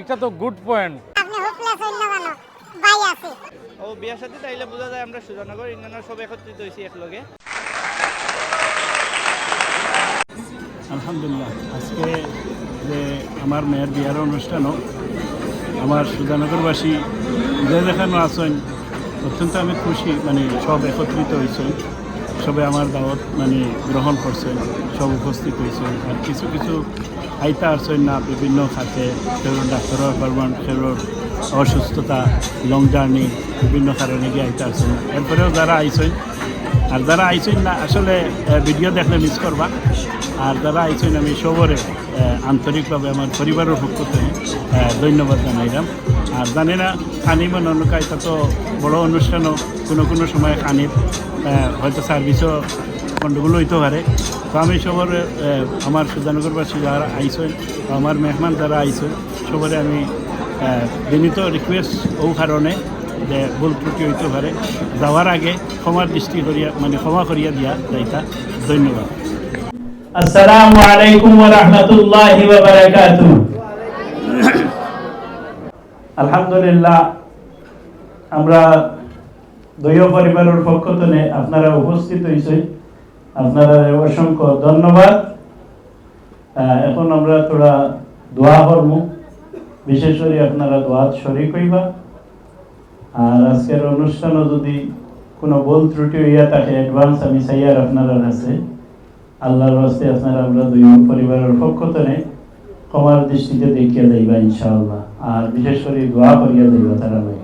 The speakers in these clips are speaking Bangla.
এটা তো গুড পয়েন্ট ও বিয়ার সাথে তাইলে বোঝা যায় আমরা সুজানগর ইন্ডিয়ানার সব একত্রিত হয়েছি একলগে। আলহামদুলিল্লাহ। আজকে যে আমার মেয়ের বিয়ার অনুষ্ঠানও আমার সুজানগরবাসী যে যেখানে আছেন অত্যন্ত আমি খুশি মানে সব একত্রিত হয়েছেন সবে আমার দাওয়াত মানে গ্রহণ করছেন, সব উপস্থিত হয়েছেন। আর কিছু কিছু আইতা আসছেন না, বিভিন্ন খাতে সেগুলো ডাক্তারের অ্যাপয়েন্টমেন্ট সেগুলোর অসুস্থতা লং জার্নি বিভিন্ন কারণে গিয়ে আইতা আসছেন এরপরেও যারা আইছেন আর যারা আইছেন না, আসলে ভিডিও দেখলে মিস করবা। আর যারা আইছেন আমি সবরে আন্তরিকভাবে আমার পরিবারের পক্ষ থেকে ধন্যবাদ জানাইলাম। আর জানি না খানি মানে অনুকা এটা তো বড় অনুষ্ঠানও কোনো কোনো সময় খানির আহ, হয়তো সার্ভিসও গণ্ডগোল হইতে পারে। তো আমি সবরে আমার সুজানগরবাসী যারা আইছেন বা আমার মেহমান যারা আইছেন সবরে আমি বিনীত রিকোয়েস্ট ও কারণে যে ভুল ত্রুটি হইতে পারে। যাওয়ার আগে ক্ষমার দৃষ্টি করিয়া মানে ক্ষমা করিয়া দিয়া যাইতা। ধন্যবাদ। আসসালামু আলাইকুম ওয়া রাহমাতুল্লাহি ওয়া বারাকাতুহু। আলহামদুলিল্লাহ আমরা দৈয় পরিবারের পক্ষ থেকে আপনারা উপস্থিত হয়েছে। আপনারা অসংখ্য ধন্যবাদ। এখন আমরা তোরা দোয়া করব। বিশেষ করে আপনারা দোয়াত শরিক হইবা। আর আজকের অনুষ্ঠানও যদি কোনো ভুল ত্রুটি হইয়া থাকে অ্যাডভান্স আমি চাইয়ার আপনারা আছে আল্লাহর হস্তে আপনারা আমরা দুই পরিবারের পক্ষ থেকে ক্ষমার দৃষ্টিতে দেখিয়া যাইবা ইনশাআল্লাহ। আর বিশেষ করে দোয়া করিয়া যাইবা তারা লাগে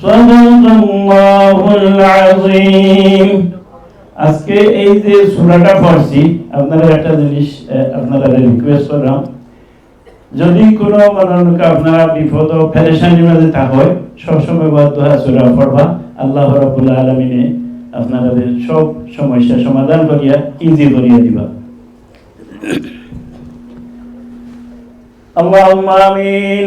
صدق الله العظيم আজকে এই যে সূরাটা পড়ছি আপনারা একটা জিনিস আহ, আপনারা রিকোয়েস্ট করলাম যদি কোনো মনোনকা আপনারা বিপদ ও পেরেশানির মাঝে থাকেন সবসময় বাদ দোয়া সূরা পড়বা আল্লাহ রাব্বুল আলামিনে আপনাদের সব সমস্যা সমাধান করিয়া ইজি করিয়া দিবা اللهم آمين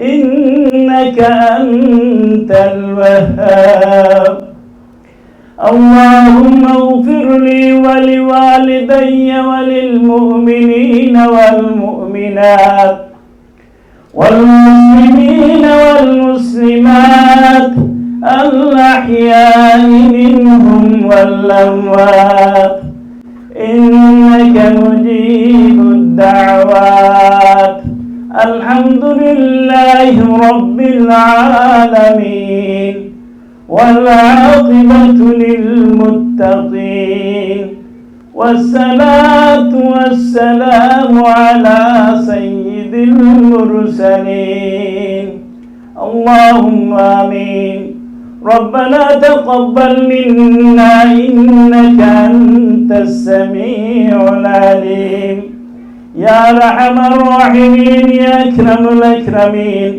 إنك أنت الوهاب. اللهم اغفر لي ولوالدي وللمؤمنين والمؤمنات والمسلمين والمسلمات الأحياء منهم والأموات. إنك مجيب الدعوات الحمد لله رب العالمين والعاقبة للمتقين والصلاة والسلام على سيد المرسلين اللهم آمين ربنا تقبل منا إنك أنت السميع العليم ইয়া রাহমান রাহিমিন, ইয়া ইকরামুল ইকরামিন।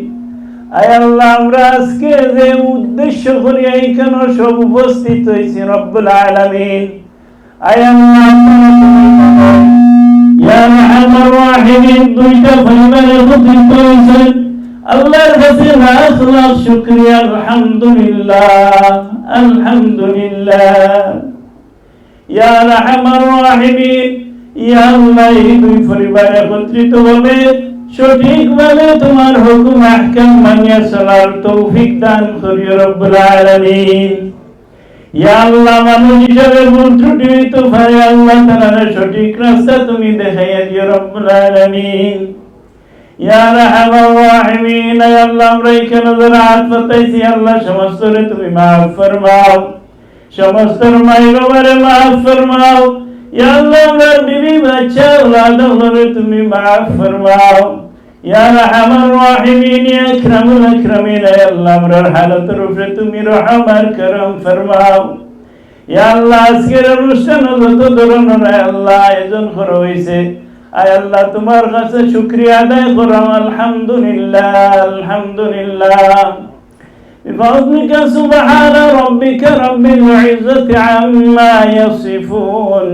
আয় আল্লাহ, আমরা আজকে যে উদ্দেশ্য করে, এইখানে সব উপস্থিত হয়েছি রব্বুল আলামিন। আয় আল্লাহ, ইয়া রাহমান রাহিমিন, দুইটা পরিবারে উপস্থিত হয়েছেন আল্লাহর কাছে লাখ লাখ শুকরিয়া, আলহামদুলিল্লাহ আলহামদুলিল্লাহ। ইয়া রাহমান রাহিমিন ইয়া সঠিক রাস্তা তুমি দেখাইয়া দিও আল্লাহ তুমি মাফ ফরমাও। মাফ ফরমাও। ইয়া আল্লাহ আমরা বিবি বাচ্চা ওলাদ ওলারে তুমি মাফ ফরমাও ইয়া রাহমান রাহিমিন ইয়া আকরামুল আকরামিন ইয়া আল্লাহ আমরার হালতের উপরে তুমি রহম আর করম ফরমাও ইয়া আল্লাহ আজকের অনুষ্ঠান যত ধরনের আয় আল্লাহ আয়োজন করা হয়েছে আয় আল্লাহ তোমার কাছে শুক্রিয়া আদায় করো আলহামদুলিল্লাহ আলহামদুলিল্লাহ بفضلك سبحان ربك رب العزة عما يصفون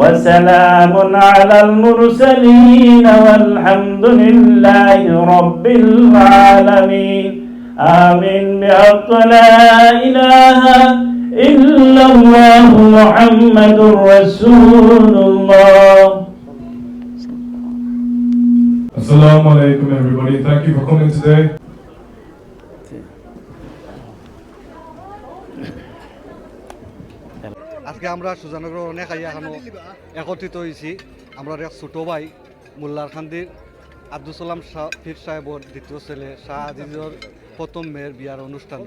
وسلام على المرسلين والحمد لله رب العالمين آمين بحق لا إله إلا الله محمد رسول الله Assalamu alaikum everybody. Thank you for coming today. আজকে আমরা সুজানগর অনেক আইয়া একত্রিত হয়েছি আমরা এক ছোটো ভাই, মোল্লার খান্দির আব্দুল সালাম পীর সাহেবর দ্বিতীয় ছেলে, শাহ আজিজর প্রথম মেয়ের বিয়ার অনুষ্ঠান।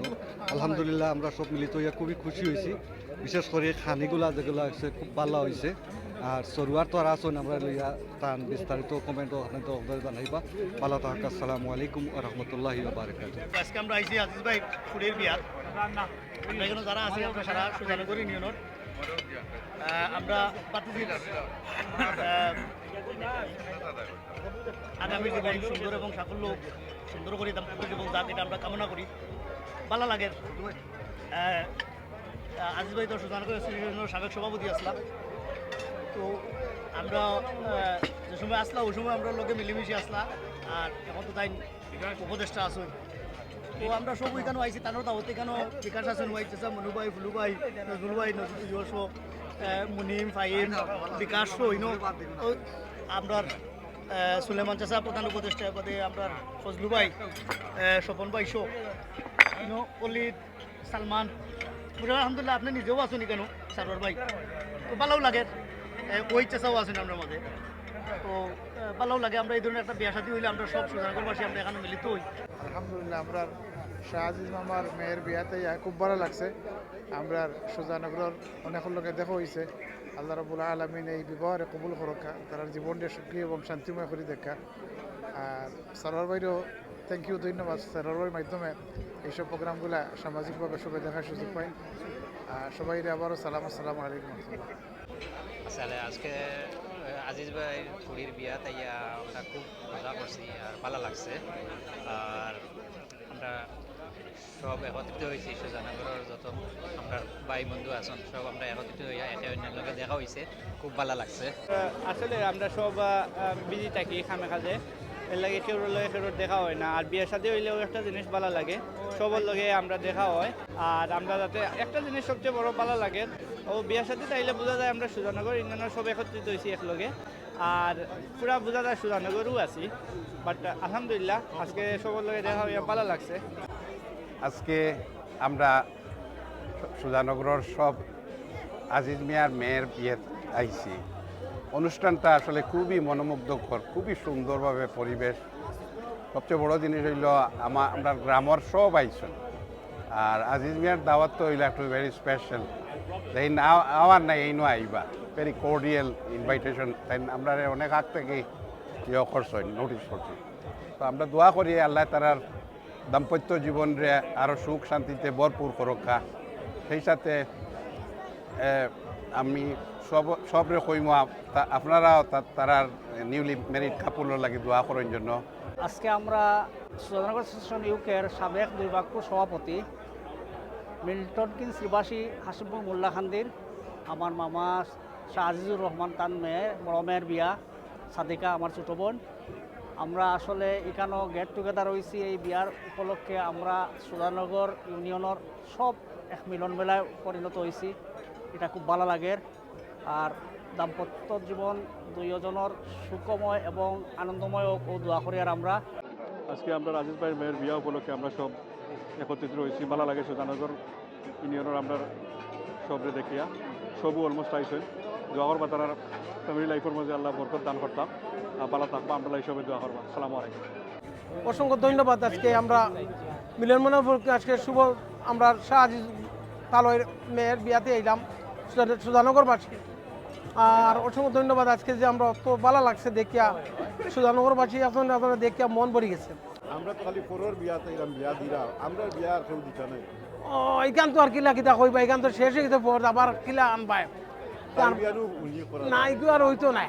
আলহামদুলিল্লাহ আমরা সব মিলিত হইয়া খুবই খুশি হয়েছি বিশেষ করে খানিগুলা যেগুলো হয়েছে খুব ভালো হয়েছে আর সরুয়ার তো আর আসুন, আমরা লইয়া তান বিস্তারিত কমেন্ট আপনাদের জানাইবা। ভালো থাকা আসসালামু আলাইকুম রহমতুল্লাহ আজকে আমরা আইছি আজিজ ভাই বিয়ার। যারা আছি সারা সুজানগর ইউনিয়নের আমরা আগামী জীবন সুন্দর এবং সাফল্য সুন্দর করে জীবন যাক, এটা আমরা কামনা করি। ভালো লাগে। আজিজ ভাই ইউনিয়নের সাবেক সভাপতি আসলাম। তো আমরা যে সময় আসলাম, ওই সময় আমরা লোকে মিলেমিশে আসলাম। আর এখন তো তাই উপদেষ্টা আসুন তো আমরা সব ওইখানে আইছি তানোর দাওয়াত এখানেও বিকাশ আসুন ওয়াইতেছা মনু ভাই ফুলু ভাই নজরুল মুনিম, ফাহিম, বিকাশ হইন আমরা সুলেমান চাষা প্রধান উপদেষ্টা পদে আমরা ফজলু ভাই স্বপন ভাই শো অলিদ সালমান। আলহামদুলিল্লাহ, আপনি নিজেও আসুন কেন সারোয়ার ভাই। তো ভালোও লাগে ওই চেষ্টাও আছেন আমরা মাঝে তো ভালোও লাগে, আমরা এই ধরনের একটা বিয়া সাথী হইলে আমরা সব সুজানগরবাসী আমরা এখানে মিলিত হই। আলহামদুলিল্লাহ, আমরা শাহজিজ মামার মেয়ের বিয়াতে খুব ভালো লাগছে। আমরা সুজানগরের অনেক লোকে দেখা হয়েছে আল্লাহ রবুল আলমিন এই বিবাহের কবুল করকা তার জীবনটা সুখী এবং শান্তিময় করে দেখা। আর সরোয়ার বাইরেও থ্যাংক ইউ ধন্যবাদ। সরোয়ারের মাধ্যমে এইসব প্রোগ্রামগুলা সামাজিকভাবে সবাই দেখার সুযোগ পাই আর সবাই আবারও সালাম, আসসালামু আলাইকুম। আসলে আজকে আজিজ ভাই কুড়ির বিয়া তাইয়া আমরা খুব মজা করছি আর ভালো লাগছে। আর আমরা সব একত্রিত হয়েছি সুজানগরের যত আমরা ভাই বন্ধু আছেন, সব আমরা একত্রিত হইয়া একে অন্যের লগে দেখা হয়েছে খুব ভালো লাগছে। আসলে আমরা সব বিজি থাকি খামে কাজে এর লাগে কেউ লগে কেউ দেখা হয় না। আর বিয়ের সাথে হইলেও একটা জিনিস ভালো লাগে, সবার লগে আমরা দেখা হয়। আর আমরা যাতে একটা জিনিস সবচেয়ে বড় ভালো লাগে, ও বিয়ের সাথে তাইলে বোঝা যায় আমরা সুজানগর ইউনিয়নের সব একত্রিত হয়েছি একলগে। আর পুরা বোঝা যায় সুজানগরও আছি বাট আলহামদুলিল্লাহ আজকে সবার লগে দেখা হইয়া ভালো লাগছে। আজকে আমরা সুজানগরের সব আজিজ মিয়ার মেয়ের বিয়ে আইছি। অনুষ্ঠানটা আসলে খুবই মনোমুগ্ধকর, খুবই সুন্দরভাবে পরিবেশ। সবচেয়ে বড় জিনিস হইল আমার আমরা গ্রামের সব আইসন আর আজিজ মিয়ার দাওয়াত তো হইল একটু ভেরি স্পেশাল না আমার নাই, এই নো আইবা। ভেরি কোর্ডিয়াল ইনভাইটেশন তাই আমরা অনেক আগ থেকে ইয়ে করছেন নোটিস করছি তো আমরা দোয়া করি আল্লাহ তারার দাম্পত্য জীবনরে আরও সুখ শান্তিতে ভরপুর করক্কা সেই সাথে আমি সব, সবরে কইম আপনারাও তারার নিউলি ম্যারিড কাপড়ের লাগে দোয়া করার জন্য। আজকে আমরা সুধানগর সেশন ইউকের সাবেক দুর্ভাগ্য সভাপতি মিল্টন কিন্স নিবাসী হাসিবুল মোল্লা খান্দির, আমার মামা শাহ আজিজুর রহমান তান মেয়ে, বড় বিয়া, সাদিকা আমার ছোটো বোন। আমরা আসলে এখানেও গেট টুগেদার হয়েছি এই বিয়ার উপলক্ষে। আমরা সুধানগর, ইউনিয়নের সব এক মিলন মেলায় পরিণত হয়েছি। এটা খুব ভালো লাগে। আর দাম্পত্য জীবন দুইজনের সুখময় এবং আনন্দময় ও দোয়া করি আর আমরা। আজকে আমরা রাজেশ ভাইয়ের মেয়ের বিয়া উপলক্ষে আমরা সব একত্রিত হয়েছি। ভালো লাগে সুজানগর ইউনিয়নের আমরা সবরে দেখিয়া। সবও অলমোস্ট আইসেন। দোয়া করবা তারা ফ্যামিলি লাইফের মধ্যে আল্লাহ বরকত দান করতাম। ভালো থাকবা আমরা হিসাবে দোয়া করবা। সালামু আলাইকুম। অসংখ্য ধন্যবাদ আজকে আমরা মিলন মনে আজকে শুভ আমরা শাহ আজিজ তালয়ের মেয়ের বিয়াতে এলাম সুজানগরবাসী আর অসংখ্য ধন্যবাদ আজকে যে আমরা অত ভালো লাগছে দেখিয়া সুজানগরবাসী এখন আপনারা দেখিয়া মন ভরে গেছে। আমরা তো খালি পরের বিয়াতে এলাম বিয়া দিরা আমরা বিয়া আর কেউ দিতা নাই। ও এইখান তো আর কিলা কিতা কইবা এইখান তো শেষ হয়ে গেছে পর আবার কিলা আনবাই তার বিয়ারও উল্লেখ করা না এগুলো আর হইতো নাই।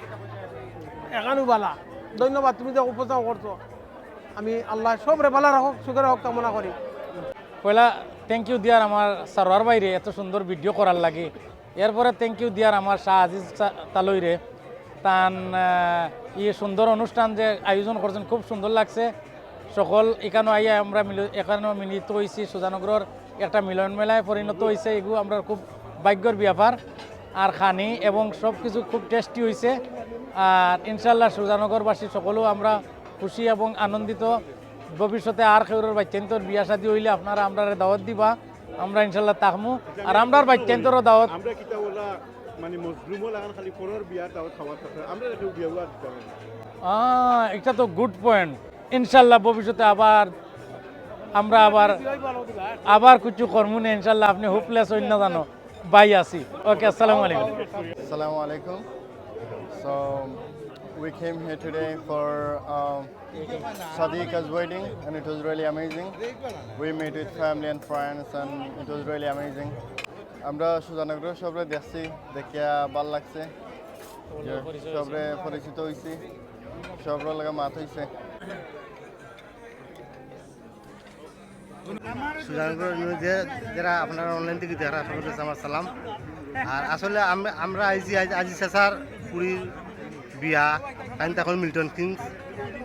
এখানেও বালা। ধন্যবাদ তুমি যে উপস্থাপ করছ আমি আল্লাহ সবরে ভালো রাখো সুখে রাখো কামনা করি পয়লা থ্যাংক ইউ দিয়ার আমার সারোয়ার বাইরে এত সুন্দর ভিডিও করার লাগে। এরপরে থ্যাংক ইউ দিয়ার আমার শাহ আজিজ তালইরে তান ই সুন্দর অনুষ্ঠান যে আয়োজন করছেন খুব সুন্দর লাগছে। সকল এখানে আইয়া আমরা মিল এখানে মিলিত হয়েছি সুজানগরের একটা মিলন মেলায় পরিণত হয়েছে এগুলো আমরা খুব ভাগ্যর ব্যাপার আর খানি এবং সব কিছু খুব টেস্টি হয়েছে আর ইনশাল্লাহ সুজানগরবাসী সকলেও আমরা খুশি এবং আনন্দিত। ভবিষ্যতে আর খেউরের বাচ্চান্তর বিয়া শাদী হইলে আপনারা আমরা দাওয়াত দিবা। আমরা ইনশাল্লাহ তাকমু আর আমরার বাচ্চান্তরও দাওয়াত আমরা মানে খালি বিয়া আমরা এটা তো গুড পয়েন্ট ইনশাল্লাহ ভবিষ্যতে আবার আমরা আবার আবার কিছু কর্ম নেই ইনশাল্লাহ আপনি হোপলেস অন্য জানো। ভাই আসি ওকে, আসসালামু আলাইকুম। আসসালামু আলাইকুম। So we came here today for Sadika's wedding and it was really amazing we met with family and friends and it was really amazing আমরা সুজানগর সবরে দেখছি, দেখিয়া ভালো লাগছে। সবরে পরিচিত হইছি। সবরে লাগা মাত হইছে। সুজানগর নিউজে যারা আপনারা অনলাইন থেকে সকলের কাছে আমার সালাম। আর আসলে আমরা আইছি আজ শেষার পুরীর বিয়া, তাই তখন মিল্টন কিংস।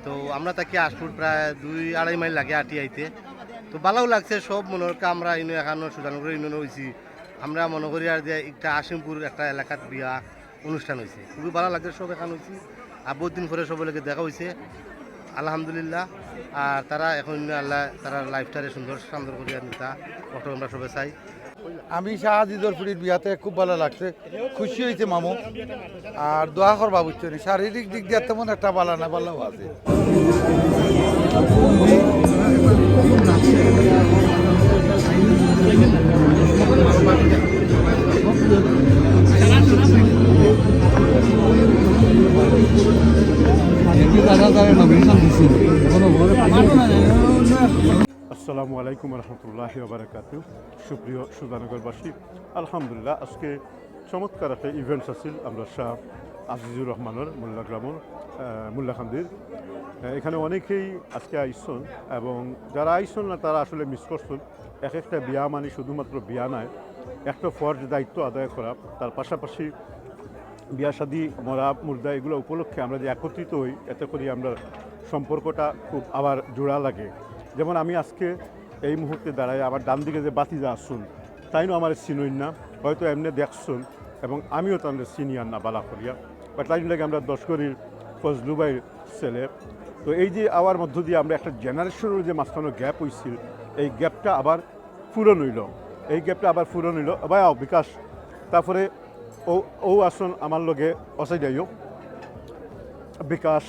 তো আমরা তাকে আসপুর প্রায় দুই আড়াই মাইল লাগে আটি আইতে তো ভালোও লাগছে, সব মনে হচ্ছে আমরা ইনো এখানো সুজানগর ইউনিয়ন হয়েছি আমরা মনে করি আর যে একটা আসিমপুর একটা এলাকাত বিয়া অনুষ্ঠান হয়েছে খুবই ভালো লাগছে, সব এখানে হয়েছি আর বহুত দিন পরে সবাইকে দেখা হয়েছে আলহামদুলিল্লাহ। আর তারা এখন আল্লাহ, তারা লাইফটারে সুন্দর সুন্দর করিয়া নিতা অটো আমরা সবাই চাই। আমি শাহ আজিজর ফুরির বিয়াতে খুব ভালো লাগছে। খুশি হয়েছে মামু। আর দোয়া করবা বুঝছ শারীরিক দিক দিয়ে তেমন একটা ভালো না ভালো আছে আসসালামু আলাইকুম রহমতুল্লাহ বারাকাত সুপ্রিয় সুজানগরবাসী, আলহামদুলিল্লাহ আজকে চমৎকার একটা ইভেন্টস আছিল আমরা শাহ আজিজুর রহমানের, মোল্লা গ্রামের মোল্লা খান্দির। এখানে অনেকেই আজকে আইসন এবং যারা আইসন না, তারা আসলে মিস করছেন। এক একটা বিয়া মানে শুধুমাত্র বিয়া নয়, একটা ফর্জ দায়িত্ব আদায় করা। তার পাশাপাশি বিয়া শাদী, মরা মুর্দা এগুলো উপলক্ষে আমরা যে একত্রিত হই, এতে করে আমরা সম্পর্কটা খুব আবার জোড়া লাগে। যেমন আমি আজকে এই মুহূর্তে দাঁড়াই, আমার ডান দিকে যে বাতি যা আসুন তাইনও আমার চিনই না, হয়তো এমনি দেখছুন এবং আমিও তাদের সিনিয়র না, বালা করিয়া। বা তাই লাগে আমরা দশকরির ফজলুবাইয়ের ছেলে। তো এই যে আওয়ার মধ্য দিয়ে আমরা একটা জেনারেশনের যে মাঝখানে গ্যাপ হয়েছিল এই গ্যাপটা আবার পূরণ হইল। এই গ্যাপটা আবার পূরণ হইল। বা বিকাশ, তারপরে ও ও আসন আমার লগে অসাই যাইও বিকাশ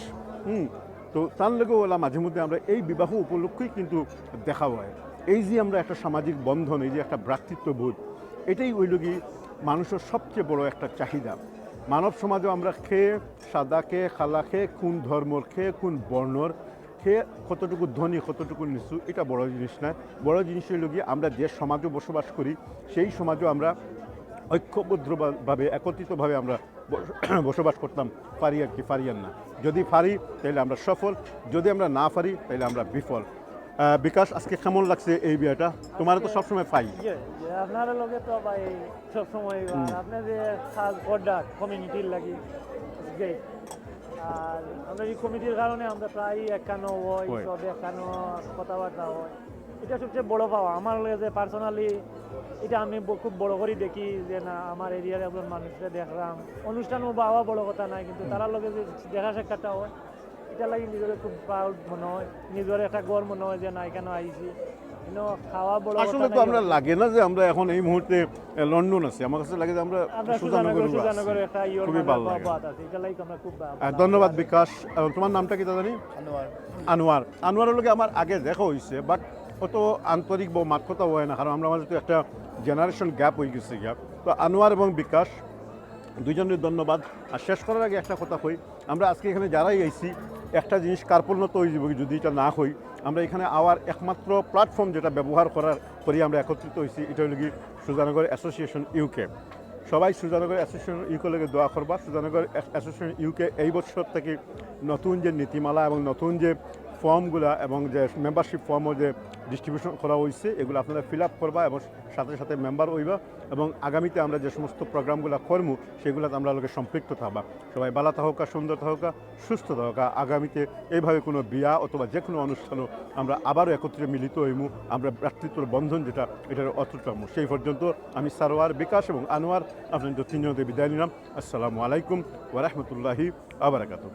হুম তো তার লগে ওলা মাঝে মধ্যে আমরা এই বিবাহ উপলক্ষেই কিন্তু দেখা হয়। এই যে আমরা একটা সামাজিক বন্ধন, এই যে একটা ভ্রাতৃত্ববোধ, এটাই ওই লগি মানুষের সবচেয়ে বড় একটা চাহিদা। মানব সমাজও আমরা খেয়ে, সাদা খেয়ে, খালা খেয়ে, কোন ধর্মর খেয়ে, কোন বর্ণর খেয়ে কতটুকু ধনী, কতটুকু নিচু, এটা বড় জিনিস নয়। বড় জিনিস হইল গিয়ে আমরা যে সমাজও বসবাস করি, সেই সমাজও আমরা ঐক্যবদ্ধভাবে একত্রিতভাবে আমরা বসবাস করতাম পারি আর কি পারি আর না। যদি পারি তাহলে আমরা সফল যদি আমরা না পারি তাহলে আমরা বিফল। বিকাশ আজকে কেমন লাগছে এই বিয়েটা? তোমার তো সবসময় পাই। আপনার লগে তো ভাই সবসময় আপনার যে খাস প্রোডাক্ট কমিউনিটির লাগি আর আমরা এই কমিটির কারণে আমরা প্রায় একান্ন হয়। সব একানো কথাবার্তা হয় এটা সবচেয়ে বড় পাওয়া। আমার লগে যে পার্সোনালি এটা আমি খুব বড় করে দেখি যে না আমার এরিয়ার একজন মানুষকে দেখলাম। অনুষ্ঠানও বাবা বড় কথা নাই কিন্তু তারা লগে যে দেখা সাক্ষাৎটা হয় এটা লাগি নিজের খুব প্রাউড মনে হয়। নিজের একটা গড় মনে হয় যে না এখানে আইছি। কিন্তু খাওয়া বড় কথা আসলে তো আমরা লাগে না যে আমরা এখন এই মুহূর্তে আহ, লন্ডন আছি। আমার কাছে লাগে যে আমরা খুবই ভালো লাগে। খুব ধন্যবাদ বিকাশ। এবং তোমার নামটা কি জানি? আনোয়ার। আনোয়ার। আনোয়ারের লোকে আমার আগে দেখা হয়েছে বাট অত আন্তরিক বা মাত কথা হয় না কারণ আমরা মাঝে তো একটা জেনারেশন গ্যাপ হয়ে গেছে গ্যাপ তো আনোয়ার এবং বিকাশ দুজনের ধন্যবাদ। আর শেষ করার আগে একটা কথা কই, আমরা আজকে এখানে যারাই আইছি, একটা জিনিস কার্পণ্যত হয়ে যদি এটা না হই আমরা এখানে আওয়ার একমাত্র প্ল্যাটফর্ম যেটা ব্যবহার করার করি আমরা একত্রিত হয়েছি এটা হলো কি সুজানগর অ্যাসোসিয়েশন ইউকে সবাই সুজানগর অ্যাসোসিয়েশন ইউকে লেগে দোয়া করবা। সুজানগর অ্যাসোসিয়েশন ইউকে এই বছর থেকে নতুন যে নীতিমালা এবং নতুন যে ফর্মগুলা এবং যে মেম্বারশিপ ফর্মও যে ডিস্ট্রিবিউশন করা হয়েছে এগুলো আপনারা ফিল আপ করবা এবং সাথে সাথে মেম্বার হইবা এবং আগামীতে আমরা যে সমস্ত প্রোগ্রামগুলো করব সেগুলোতে আমরা লোকে সম্পৃক্ত থাকবা। সবাই বালা থাকা সুন্দর থাকা সুস্থ থাকা আগামীতে এইভাবে কোনো বিয়া অথবা যে কোনো অনুষ্ঠানও আমরা আবারও একত্রে মিলিত হইমু। আমরা ভ্রাতৃত্বর বন্ধন যেটা, এটার রাখব সেই পর্যন্ত আমি সারোয়ার, বিকাশ এবং আনোয়ার, আপনাদের তিনজনদের বিদায় নিলাম। আসসালামু আলাইকুম ওরহমতুল্লাহি আবরাকাতু